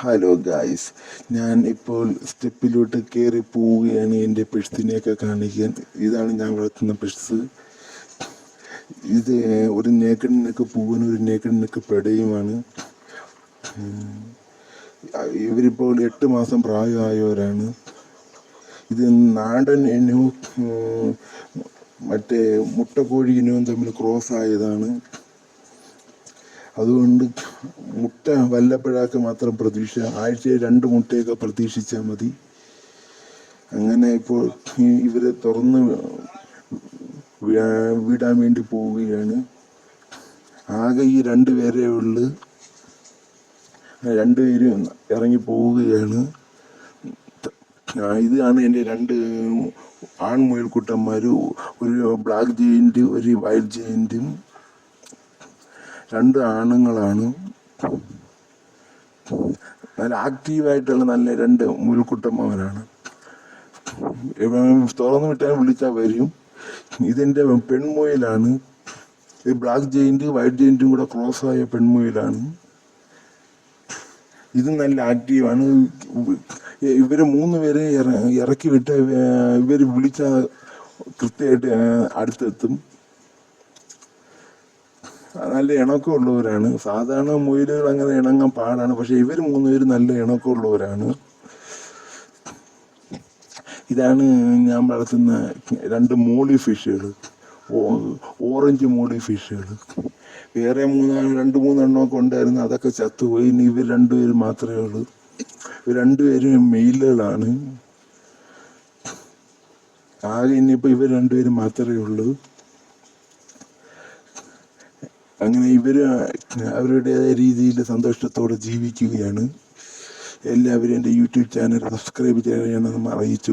Hello guys ഞാൻ ഇപ്പോൾ സ്റ്റെപ്പിലോട്ട് കയറി പോവുകയാണ്. എന്റെ പെഴ്സിനെയൊക്കെ കാണിക്കാൻ. ഇതാണ് ഞാൻ വളർത്തുന്ന പെഴ്സ് ഇത് ഒരു നേക്കടിനൊക്കെ പൂവനും ഒരു നേക്കടിനൊക്കെ പെടയുമാണ്. ഇവരിപ്പോൾ എട്ട് മാസം പ്രായമായവരാണ്. ഇത് നാടൻ ഉം, മറ്റേ മുട്ടക്കോഴി ഇനവും തമ്മിൽ ക്രോസ് ആയതാണ്. അതുകൊണ്ട് മുട്ട വല്ലപ്പോഴൊക്കെ മാത്രം പ്രതീക്ഷ. ആഴ്ചയിൽ രണ്ട് മുട്ടയൊക്കെ പ്രതീക്ഷിച്ചാൽ മതി. അങ്ങനെ ഇപ്പോൾ ഇവരെ തുറന്ന് വിടാൻ വേണ്ടി പോവുകയാണ്. ആകെ ഈ രണ്ട് പേരേ ഉള്ളു. രണ്ടുപേരും ഇറങ്ങി പോവുകയാണ്. ഇതാണ് എന്റെ രണ്ട് ആൺമുയൽക്കുട്ടന്മാർ ഒരു ബ്ലാക്ക് ജെയിന്റ് ഒരു വൈറ്റ് ജെയിന്റും രണ്ട് ആണുങ്ങളാണ്. നല്ല ആക്റ്റീവായിട്ടുള്ള നല്ല രണ്ട് മുൽക്കുട്ടമ്മമാരാണ് തുറന്നു വിട്ടാൽ വിളിച്ചാൽ വരും. ഇതെന്റെ പെൺമുയിലാണ്. ഇത് ബ്ലാക്ക് ജെയിന്റ് വൈറ്റ് ജെയിന്റും കൂടെ ക്രോസ് ആയ പെൺമുയിലാണ്. ഇത് നല്ല ആക്റ്റീവാണ് ഇവർ മൂന്ന് പേരെ ഇറ- ഇറക്കി വിട്ട് ഇവർ വിളിച്ച കൃത്യമായിട്ട് അടുത്തെത്തും. നല്ല ഇണക്കം ഉള്ളവരാണ് സാധാരണ മുയലുകൾ അങ്ങനെ ഇണങ്ങാൻ പാടാണ്. പക്ഷെ ഇവർ മൂന്നുപേരും നല്ല ഇണക്കം ഉള്ളവരാണ് ഇതാണ് ഞാൻ വളർത്തുന്ന രണ്ട് മോളി ഫിഷുകൾ. ഓറഞ്ച് മോളി ഫിഷുകൾ. വേറെ മൂന്നാണ് രണ്ട് മൂന്നെണ്ണമൊക്കെ ഉണ്ടായിരുന്നു. അതൊക്കെ ചത്തുപോയി. ഇനി ഇവർ രണ്ടുപേരും മാത്രമേ ഉള്ളൂ. ഇവർ രണ്ടുപേരും മെയിലുകളാണ്. ആകെ ഇനിയിപ്പോൾ ഇവർ രണ്ടുപേരും മാത്രമേ ഉള്ളൂ. അങ്ങനെ ഇവർ അവരുടേതായ രീതിയിൽ സന്തോഷത്തോടെ ജീവിക്കുകയാണ്. എല്ലാവരും എന്റെ യൂട്യൂബ് ചാനൽ സബ്സ്ക്രൈബ് ചെയ്യണമെന്ന് അറിയിച്ചു